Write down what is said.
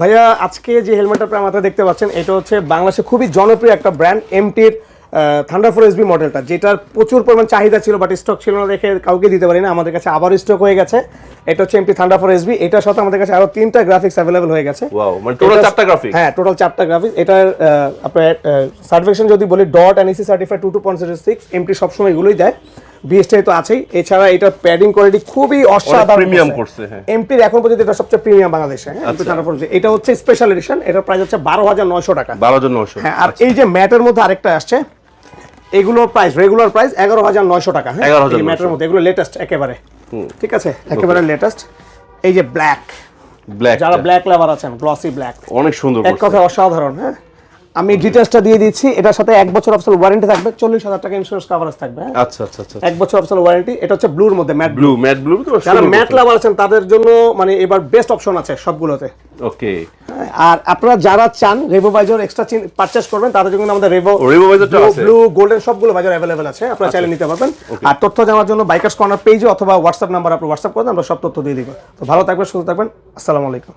ভাইয়া আজকে যে হেলমেটটা আপনারা মাথায় দেখতে পাচ্ছেন এটা হচ্ছে বাংলাদেশে খুবই জনপ্রিয় একটা ব্র্যান্ড এমটির থান্ডার ফোর এসবি মডেলটা যেটার প্রচুর পরিমাণ চাহিদা ছিল বাট স্টক ছিল না দেখে কাউকে দিতে পারি না আমাদের কাছে আবার স্টক হয়ে গেছে। এটা হচ্ছে এমটি থান্ডার ফোর এসবি এটার সাথে আমাদের কাছে আরও তিনটা গ্রাফিক্স অ্যাভেলেবল হয়ে গেছে। মানে টোটাল চারটা গ্রাফিক হ্যাঁ টোটাল চারটা গ্রাফিক্স এটার আপনার সার্টিফিকেশন যদি বলি dot NEC certified two two point six MT সবসময় এগুলোই দেয়। বিএসটাই তো আছেই। এছাড়া এটার প্যাডিং কোয়ালিটি খুবই অসাধারণ premium করছে, হ্যাঁ। এমটির এখন পর্যন্ত এটা সবচেয়ে প্রিমিয়াম বাংলাদেশে হ্যাঁ? ফোর এটা হচ্ছে স্পেশাল এডিশন এটার প্রাইস হচ্ছে বারো হাজার নয়শো টাকা। বারো জন নশো হ্যাঁ আর এই যে ম্যাটের মধ্যে আরেকটা আসছে এগুলোর প্রাইস রেগুলার প্রাইস এগারো হাজার নয়শো টাকা হ্যাঁ? 11,900 এই ম্যাটের মধ্যে এগুলো লেটেস্ট একেবারে। ঠিক আছে? একেবারে লেটেস্ট এই যে ব্ল্যাক ব্ল্যাক যারা ব্ল্যাক লাভার আছেন গ্লসি ব্ল্যাক অনেক সুন্দর এক কথা অসাধারণ হ্যাঁ? আমি ডিটেলসটা দিয়ে দিচ্ছি। এটার সাথে এক বছর অফিসিয়াল ওয়ারেন্টি থাকবে। চল্লিশ হাজার টাকা ইন্স্যুরেন্স কভারেজ থাকবে হ্যাঁ? আচ্ছা আচ্ছা আচ্ছা এক বছর অফিসিয়াল ওয়ারেন্টি এটা হচ্ছে ব্লুর মধ্যে ম্যাট ব্লু ম্যাট ব্লু তো যারা ম্যাট লাভার আছেন তাদের জন্য মানে এবার বেস্ট অপশন আছে সবগুলোতে। ওকে আর আপনারা যারা চান রেভো বাইজার এক্সট্রা পারচেস করবেন তাদের জন্য আমাদের রেভো ও, Revo আছে? ব্লু গোল্ডেন সবগুলো বাজার অ্যাভেলেবেল আছে। আপনারা চাইলে নিতে পারবেন। আর তথ্য জানার জন্য বাইকার্স কর্নার পেজে অথবা হোয়াটসঅ্যাপ নাম্বার আপনি হোয়াটসঅ্যাপ করেন আমরা সব তথ্য দিয়ে দিব। তো ভালো থাকবেন সুস্থ থাকবেন। আসসালামু আলাইকুম।